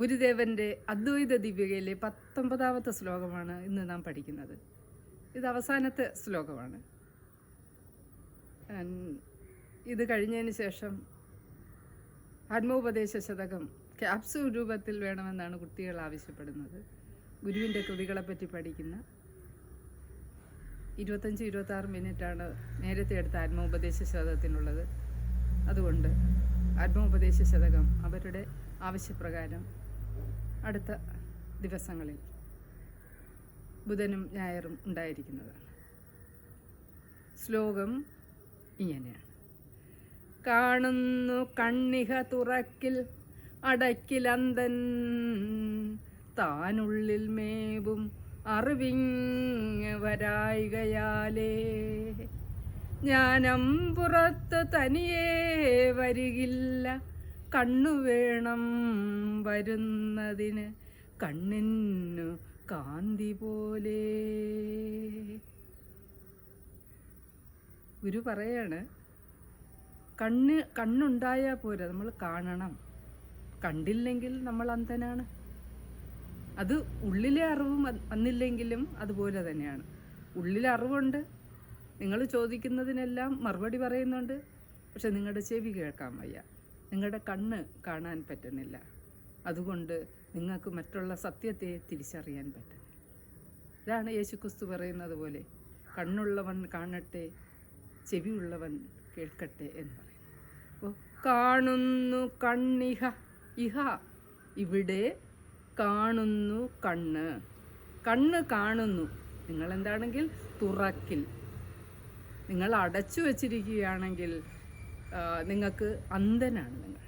ഗുരുദേവന്റെ അദ്വൈത ദിവ്യകയിലെ പത്തൊമ്പതാമത്തെ ശ്ലോകമാണ് ഇന്ന് നാം പഠിക്കുന്നത്. ഇത് അവസാനത്തെ ശ്ലോകമാണ്. ഇത് കഴിഞ്ഞതിന് ശേഷം ആത്മോപദേശ ശതകം ക്യാപ്സൂൾ രൂപത്തിൽ വേണമെന്നാണ് കുട്ടികൾ ആവശ്യപ്പെടുന്നത്. ഗുരുവിന്റെ കൃതികളെപ്പറ്റി പഠിക്കുന്ന ഇരുപത്തഞ്ച് ഇരുപത്താറ് മിനിറ്റാണ് നേരത്തെ എടുത്ത ആത്മോപദേശ ശതകത്തിനുള്ളത്. അതുകൊണ്ട് ആത്മോപദേശ ശതകം അവരുടെ ആവശ്യപ്രകാരം അടുത്ത ദിവസങ്ങളിൽ ബുധനും ഞായറും ഉണ്ടായിരിക്കുന്നതാണ് ശ്ലോകം ഇങ്ങനെയാണ് കാണുന്നു കണ്ണിക തുറക്കിൽ അടക്കിലന്തൻ താനുള്ളിൽ മേവും അറിവിങ് വരായികയാലേ. ജ്ഞാനംപുറത്ത് തനിയേ വരികില്ല. കണ്ണു വേണം വരുന്നതിന് കണ്ണിനു കാന്തി പോലെ. ഗുരു പറയാണ് കണ്ണ് കണ്ണുണ്ടായാൽ പോരാ നമ്മൾ കാണണം. കണ്ടില്ലെങ്കിൽ നമ്മൾ അന്ധനാണ്. അത് ഉള്ളിലെ അറിവ് വന്നില്ലെങ്കിലും അതുപോലെ തന്നെയാണ്. ഉള്ളിലെ അറിവുണ്ട്. നിങ്ങൾ ചോദിക്കുന്നതിനെല്ലാം മറുപടി പറയുന്നുണ്ട്. പക്ഷെ നിങ്ങളുടെ ചെവി കേൾക്കാൻ വയ്യ. നിങ്ങളുടെ കണ്ണ് കാണാൻ പറ്റുന്നില്ല. അതുകൊണ്ട് നിങ്ങൾക്ക് മറ്റുള്ള സത്യത്തെ തിരിച്ചറിയാൻ പറ്റുന്നില്ല. ഇതാണ് യേശുക്രിസ്തു പറയുന്നത് പോലെ കണ്ണുള്ളവൻ കാണട്ടെ ചെവിയുള്ളവൻ കേൾക്കട്ടെ എന്ന് അപ്പോൾ കാണുന്നു കണ്ണിഹ ഇഹ ഇവിടെ കാണുന്നു കണ്ണ്. കണ്ണ് കാണുന്നു. നിങ്ങളെന്താണെങ്കിൽ തുറക്കിൽ. നിങ്ങൾ അടച്ചു വച്ചിരിക്കുകയാണെങ്കിൽ നിങ്ങൾക്ക് അന്ധനാണ് നിങ്ങൾ.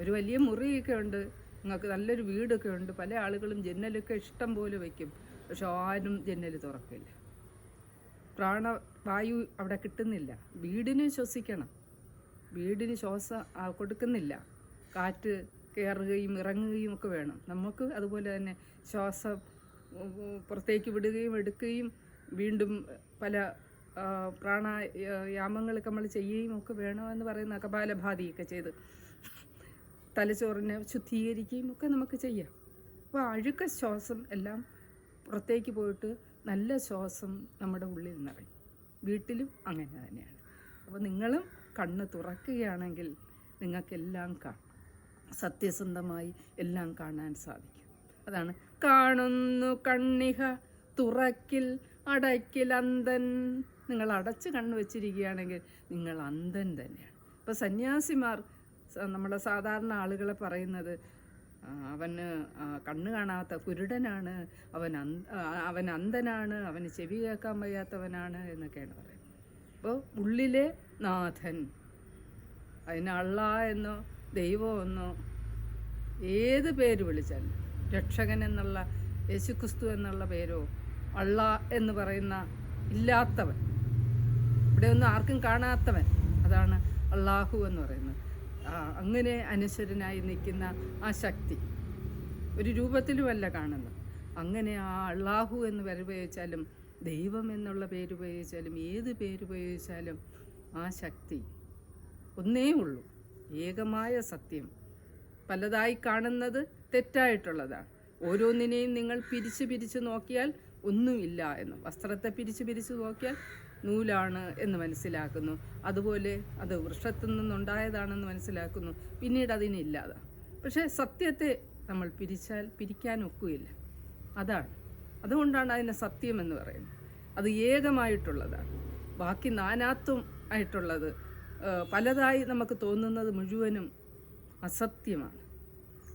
ഒരു വലിയ മുറിയൊക്കെ ഉണ്ട് നിങ്ങൾക്ക് നല്ലൊരു വീടൊക്കെ ഉണ്ട് പല ആളുകളും ജനലൊക്കെ ഇഷ്ടം പോലെ വയ്ക്കും. പക്ഷെ ആരും ജനൽ തുറക്കില്ല. പ്രാണവായു അവിടെ കിട്ടുന്നില്ല. വീടിന് ശ്വസിക്കണം. വീടിന് ശ്വാസം കൊടുക്കുന്നില്ല. കാറ്റ് കയറുകയും ഇറങ്ങുകയും ഒക്കെ വേണം. നമുക്ക് അതുപോലെ തന്നെ ശ്വാസം പുറത്തേക്ക് വിടുകയും എടുക്കുകയും വീണ്ടും പല പ്രാണായാമങ്ങളൊക്കെ നമ്മൾ ചെയ്യുകയും ഒക്കെ വേണമെന്ന് പറയുന്ന കപാലഭാതിയൊക്കെ ചെയ്ത് തലച്ചോറിനെ ശുദ്ധീകരിക്കുകയും ഒക്കെ നമുക്ക് ചെയ്യാം. അപ്പോൾ അഴുക്ക ശ്വാസം എല്ലാം പുറത്തേക്ക് പോയിട്ട് നല്ല ശ്വാസം നമ്മുടെ ഉള്ളിൽ നിറയും. വീട്ടിലും അങ്ങനെ തന്നെയാണ്. അപ്പോൾ നിങ്ങളും കണ്ണ് തുറക്കുകയാണെങ്കിൽ നിങ്ങൾക്കെല്ലാം കാണും സത്യസന്ധമായി എല്ലാം കാണാൻ സാധിക്കും. അതാണ് കാണുന്നു കണ്ണിഹ തുറക്കിൽ അടയ്ക്കിൽ അന്ധൻ. നിങ്ങൾ അടച്ച് കണ്ണ് വെച്ചിരിക്കുകയാണെങ്കിൽ നിങ്ങൾ അന്ധൻ തന്നെയാണ്. ഇപ്പോൾ സന്യാസിമാർ നമ്മുടെ സാധാരണ ആളുകളെ പറയുന്നത് അവന് കണ്ണ് കാണാത്ത കുരുടനാണ് അവൻ അവൻ അന്ധനാണ് അവന് ചെവി കേൾക്കാൻ വയ്യാത്തവനാണ് എന്നൊക്കെയാണ് പറയുന്നത്. അപ്പോൾ ഉള്ളിലെ നാഥൻ അതിന് അള്ള എന്നോ ദൈവം എന്നോ ഏത് പേര് വിളിച്ചാലും രക്ഷകൻ എന്നുള്ള യേശുക്രിസ്തു എന്നുള്ള പേരോ അള്ള എന്ന് പറയുന്ന ഇല്ലാത്തവൻ ഇവിടെ ഒന്നും ആർക്കും കാണാത്തവൻ. അതാണ് അള്ളാഹു എന്ന് പറയുന്നത്. അങ്ങനെ അനശ്വരനായി നിൽക്കുന്ന ആ ശക്തി ഒരു രൂപത്തിലുമല്ല കാണുന്നത്. അങ്ങനെ ആ അള്ളാഹു എന്ന് പേര് ഉപയോഗിച്ചാലും ദൈവം എന്നുള്ള പേര് ഉപയോഗിച്ചാലും ഏത് പേര് ഉപയോഗിച്ചാലും ആ ശക്തി ഒന്നേ ഉള്ളൂ. ഏകമായ സത്യം. പലതായി കാണുന്നത് തെറ്റായിട്ടുള്ളതാണ്. ഓരോന്നിനെയും നിങ്ങൾ പിരിച്ച് പിരിച്ച് നോക്കിയാൽ ഒന്നുമില്ല എന്ന്. വസ്ത്രത്തെ പിരിച്ച് പിരിച്ച് നോക്കിയാൽ നൂലാണ് എന്ന് മനസ്സിലാക്കുന്നു. അതുപോലെ അത് വൃക്ഷത്തിൽ നിന്നുണ്ടായതാണെന്ന് മനസ്സിലാക്കുന്നു. പിന്നീട് അതിനില്ലാതെ പക്ഷേ സത്യത്തെ നമ്മൾ പിരിച്ചാൽ പിരിക്കാൻ ഒക്കുകയില്ല അതാണ്. അതുകൊണ്ടാണ് അതിനെ സത്യം എന്ന് പറയുന്നത്. അത് ഏകമായിട്ടുള്ളതാണ്. ബാക്കി നാനാത്വം ആയിട്ടുള്ളത് പലതായി നമുക്ക് തോന്നുന്നത് മുഴുവനും അസത്യമാണ്.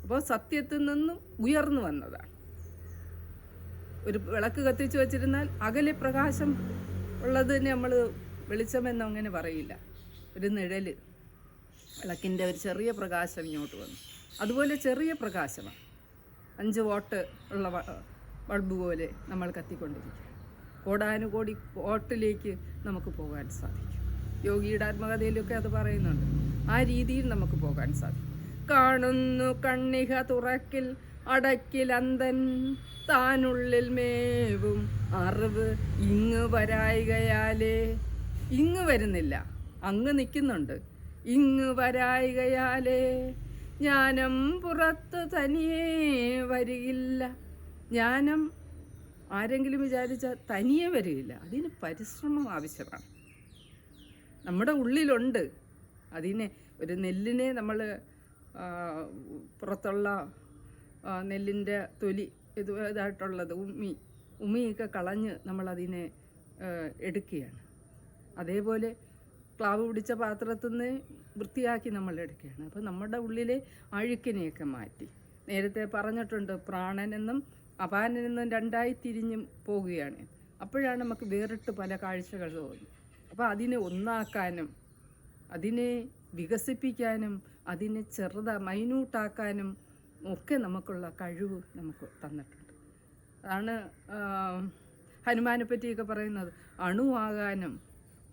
അപ്പോൾ സത്യത്തിൽ നിന്നും ഉയർന്നു വന്നതാണ്. ഒരു വിളക്ക് കത്തിച്ചു വച്ചിരുന്നാൽ അകലെ പ്രകാശം ഉള്ളതിന് നമ്മൾ വെളിച്ചമെന്ന് അങ്ങനെ പറയില്ല. ഒരു നിഴൽ വിളക്കിന്റെ ഒരു ചെറിയ പ്രകാശം ഇങ്ങോട്ട് വന്നു. അതുപോലെ ചെറിയ പ്രകാശമാണ്. അഞ്ച് വോട്ട് ഉള്ള ബൾബ് പോലെ നമ്മൾ കത്തിക്കൊണ്ടിരിക്കുക. കോടാനുകോടി വോട്ടിലേക്ക് നമുക്ക് പോകാൻ സാധിക്കും. യോഗിയുടെ ആത്മകഥയിലൊക്കെ അത് പറയുന്നുണ്ട്. ആ രീതിയിൽ നമുക്ക് പോകാൻ സാധിക്കും. കാണുന്നു കണ്ണിക തുറക്കിൽ അടക്കിൽ അന്തൻ താനുള്ളിൽ മേവും അറിവ് ഇങ്ങ് വരായികയാലേ. ഇങ്ങ് വരുന്നില്ല അങ്ങ് നിൽക്കുന്നുണ്ട്. ഇങ്ങ് വരായികയാലേ. ജ്ഞാനം പുറത്തു തനിയേ വരികില്ല. ജ്ഞാനം ആരെങ്കിലും വിചാരിച്ചാൽ തനിയേ വരികയില്ല അതിന് പരിശ്രമം ആവശ്യമാണ്. നമ്മുടെ ഉള്ളിലുണ്ട്. അതിനെ ഒരു നെല്ലിനെ നമ്മൾ പുറത്തുള്ള നെല്ലിന്റെ തൊലി ഇത് ഇതായിട്ടുള്ളത് ഉമ്മി ഉമ്മിയൊക്കെ കളഞ്ഞ് നമ്മളതിനെ എടുക്കുകയാണ്. അതേപോലെ ക്ലാവ് പിടിച്ച പാത്രത്തിൽ നിന്ന് വൃത്തിയാക്കി നമ്മൾ എടുക്കുകയാണ്. അപ്പോൾ നമ്മുടെ ഉള്ളിലെ അഴുക്കിനെയൊക്കെ മാറ്റി. നേരത്തെ പറഞ്ഞിട്ടുണ്ട് പ്രാണനെന്നും അപാനനെന്നും രണ്ടായി തിരിഞ്ഞും പോവുകയാണ് അപ്പോഴാണ് നമുക്ക് വേറിട്ട് പല കാഴ്ചകൾ തോന്നുന്നത് അപ്പോൾ അതിനെ ഒന്നാക്കാനും അതിനെ വികസിപ്പിക്കാനും അതിനെ ചെറുത മൈന്യൂട്ടാക്കാനും ഒക്കെ നമുക്കുള്ള കഴിവ് നമുക്ക് തന്നിട്ടുണ്ട്. അതാണ് ഹനുമാനെ പറ്റിയൊക്കെ പറയുന്നത്. അണുവാകാനും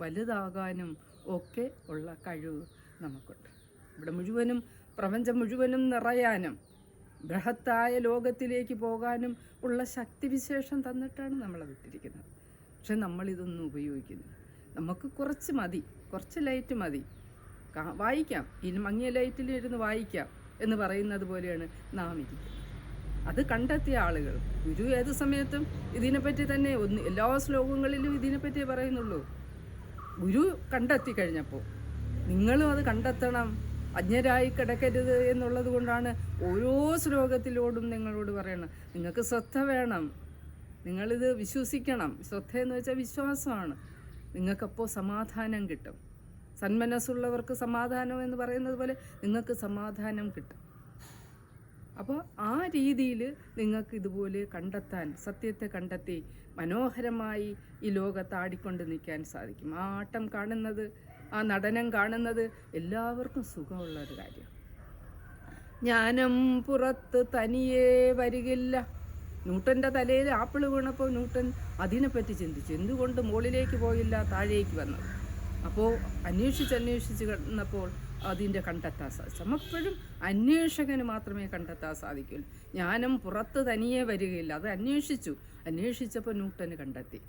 വലുതാകാനും ഒക്കെ ഉള്ള കഴിവ് നമുക്കുണ്ട്. ഇവിടെ മുഴുവനും പ്രപഞ്ചം മുഴുവനും നിറയാനും ബൃഹത്തായ ലോകത്തിലേക്ക് പോകാനും ഉള്ള ശക്തിവിശേഷം തന്നിട്ടാണ് നമ്മളെ വിട്ടിരിക്കുന്നത് പക്ഷെ നമ്മളിതൊന്നും ഉപയോഗിക്കുന്നില്ല. നമുക്ക് കുറച്ച് മതി കുറച്ച് ലൈറ്റ് മതി. വായിക്കാം. ഇനി മങ്ങിയ ലൈറ്റിൽ ഇരുന്ന് വായിക്കാം. എന്ന് പറയുന്നത് പോലെയാണ് നാം ഇരിക്കുന്നത്. അത് കണ്ടെത്തിയ ആളുകൾ. ഗുരു ഏത് സമയത്തും ഇതിനെപ്പറ്റി തന്നെ ഒന്ന് എല്ലാ ശ്ലോകങ്ങളിലും ഇതിനെപ്പറ്റി പറയുന്നുള്ളൂ. ഗുരു കണ്ടെത്തി കഴിഞ്ഞപ്പോൾ നിങ്ങളും അത് കണ്ടെത്തണം. അജ്ഞരായി കിടക്കരുത് എന്നുള്ളത് കൊണ്ടാണ് ഓരോ ശ്ലോകത്തിലോടും നിങ്ങളോട് പറയണം നിങ്ങൾക്ക് ശ്രദ്ധ വേണം. നിങ്ങളിത് വിശ്വസിക്കണം. ശ്രദ്ധ എന്ന് വെച്ചാൽ വിശ്വാസമാണ്. നിങ്ങൾക്കപ്പോൾ സമാധാനം കിട്ടും. സന്മനസ്സുള്ളവർക്ക് സമാധാനം എന്ന് പറയുന്നത് പോലെ നിങ്ങൾക്ക് സമാധാനം കിട്ടും. അപ്പോൾ ആ രീതിയിൽ നിങ്ങൾക്ക് ഇതുപോലെ കണ്ടെത്താൻ സത്യത്തെ കണ്ടെത്തി മനോഹരമായി ഈ ലോകത്ത് ആടിക്കൊണ്ട് നിൽക്കാൻ സാധിക്കും. ആ ആട്ടം കാണുന്നത് ആ നടനം കാണുന്നത് എല്ലാവർക്കും സുഖമുള്ള ഒരു കാര്യം ജ്ഞാനം പുറത്ത് തനിയേ വരികില്ല. ന്യൂട്ടന്റെ തലയിൽ ആപ്പിൾ വീണപ്പോൾ ന്യൂട്ടൻ അതിനെപ്പറ്റി ചിന്തിച്ചു. എന്തുകൊണ്ട് മുകളിലേക്ക് പോയില്ല താഴേക്ക് വന്നത്? അപ്പോൾ അന്വേഷിച്ച് അന്വേഷിച്ച് കിടന്നപ്പോൾ അതിന്റെ കണ്ടെത്താൻ സാധിച്ചു നമ്മപ്പോഴും അന്വേഷകന് മാത്രമേ കണ്ടെത്താൻ സാധിക്കുള്ളൂ. ജ്ഞാനം പുറത്ത് തനിയെ വരികയില്ല. അത് അന്വേഷിച്ചു. അന്വേഷിച്ചപ്പോൾ ന്യൂട്ടന് കണ്ടെത്തി.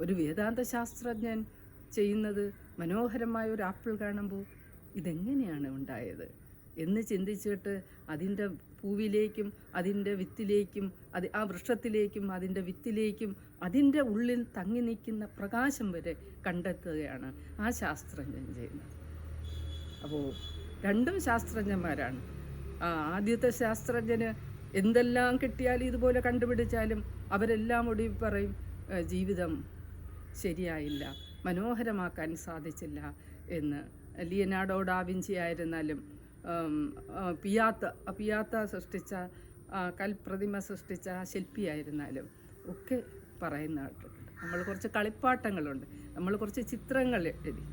ഒരു വേദാന്ത ശാസ്ത്രജ്ഞൻ ചെയ്യുന്നത് മനോഹരമായ ഒരു ആപ്പിൾ കാണുമ്പോൾ ഇതെങ്ങനെയാണ് ഉണ്ടായത് എന്ന് ചിന്തിച്ചിട്ട് അതിന്റെ പൂവിലേക്കും അതിന്റെ വിത്തിലേക്കും അത് ആ വൃക്ഷത്തിലേക്കും അതിന്റെ വിത്തിലേക്കും അതിന്റെ ഉള്ളിൽ തങ്ങി നിൽക്കുന്ന പ്രകാശം വരെ കണ്ടെത്തുകയാണ് ആ ശാസ്ത്രജ്ഞൻ ചെയ്യുന്നത്. അപ്പോൾ രണ്ടും ശാസ്ത്രജ്ഞന്മാരാണ്. ആ ആദ്യത്തെ ശാസ്ത്രജ്ഞന് എന്തെല്ലാം കിട്ടിയാലും ഇതുപോലെ കണ്ടുപിടിച്ചാലും അവരെല്ലാം ഒടി പറയും ജീവിതം ശരിയായില്ല മനോഹരമാക്കാൻ സാധിച്ചില്ല എന്ന്. ലിയനാഡോ ഡാവിഞ്ചി ആയിരുന്നാലും പിയാത്ത പിയാത്ത സൃഷ്ടിച്ച കൽപ്രതിമ സൃഷ്ടിച്ച ശില്പിയായിരുന്നാലും ഒക്കെ പറയുന്ന കേട്ടിട്ടുണ്ട്. നമ്മൾ കുറച്ച് കളിപ്പാട്ടങ്ങളുണ്ട്. നമ്മൾ കുറച്ച് ചിത്രങ്ങൾ എഴുതി.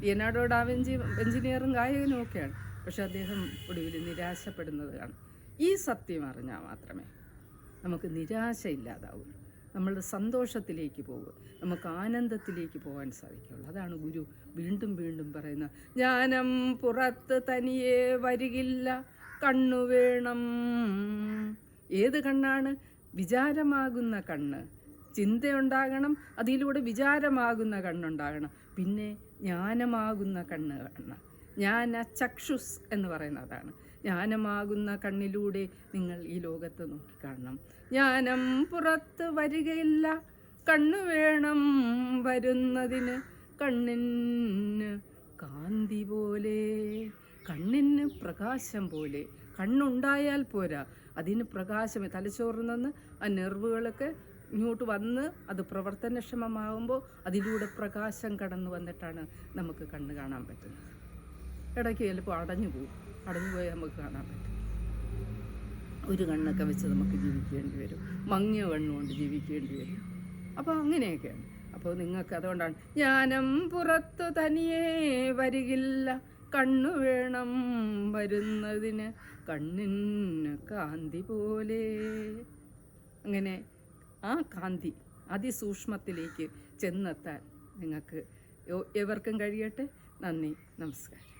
ലിയനാർഡോ ഡാവിഞ്ചി എഞ്ചിനീയറും ഗായകനും ഒക്കെയാണ്. പക്ഷെ അദ്ദേഹം ഒടുവിൽ നിരാശപ്പെടുന്നത് കാണും. ഈ സത്യം അറിഞ്ഞാൽ മാത്രമേ നമുക്ക് നിരാശ ഇല്ലാതാവുള്ളൂ നമ്മളുടെ സന്തോഷത്തിലേക്ക് പോകും. നമുക്ക് ആനന്ദത്തിലേക്ക് പോകാൻ സാധിക്കുള്ളൂ അതാണ് ഗുരു വീണ്ടും വീണ്ടും പറയുന്നത് ജ്ഞാനം പുറത്ത് തനിയെ വരികില്ല കണ്ണു വേണം. ഏത് കണ്ണാണ്? വിചാരമാകുന്ന കണ്ണ്. ചിന്തയുണ്ടാകണം അതിലൂടെ വിചാരമാകുന്ന കണ്ണുണ്ടാകണം. പിന്നെ ജ്ഞാനമാകുന്ന കണ്ണ് കണ്ണ്. ജ്ഞാന ചക്ഷുസ് എന്ന് പറയുന്നതാണ് ജ്ഞാനമാകുന്ന കണ്ണിലൂടെ നിങ്ങൾ ഈ ലോകത്ത് നോക്കിക്കാണണം. ജ്ഞാനം പുറത്ത് വരികയില്ല. കണ്ണു വേണം വരുന്നതിന്. കണ്ണിന് കാന്തി പോലെ കണ്ണിന് പ്രകാശം പോലെ. കണ്ണുണ്ടായാൽ പോരാ. അതിന് പ്രകാശമേ. തലച്ചോറിൽ നിന്ന് ആ നെർവുകളൊക്കെ ഇങ്ങോട്ട് വന്ന് അത് പ്രവർത്തനക്ഷമമാകുമ്പോൾ അതിലൂടെ പ്രകാശം കടന്നു വന്നിട്ടാണ് നമുക്ക് കണ്ണ് കാണാൻ പറ്റുന്നത്. ഇടയ്ക്ക് ചിലപ്പോൾ അടഞ്ഞു പോകും. അടഞ്ഞു പോയാൽ നമുക്ക് കാണാൻ പറ്റും. ഒരു കണ്ണൊക്കെ വെച്ച് നമുക്ക് ജീവിക്കേണ്ടി വരും. മങ്ങിയ കണ്ണുകൊണ്ട് ജീവിക്കേണ്ടി വരും. അപ്പോൾ അങ്ങനെയൊക്കെയാണ്. അപ്പോൾ നിങ്ങൾക്ക് അതുകൊണ്ടാണ് ജ്ഞാനം പുറത്തു തനിയേ വരികില്ല. കണ്ണു വേണം വരുന്നതിന്. കണ്ണിന് കാന്തി പോലെ. അങ്ങനെ ആ കാന്തി അതിസൂക്ഷ്മത്തിലേക്ക് ചെന്നെത്താൻ നിങ്ങൾക്ക് എവർക്കും കഴിയട്ടെ. നന്ദി നമസ്കാരം.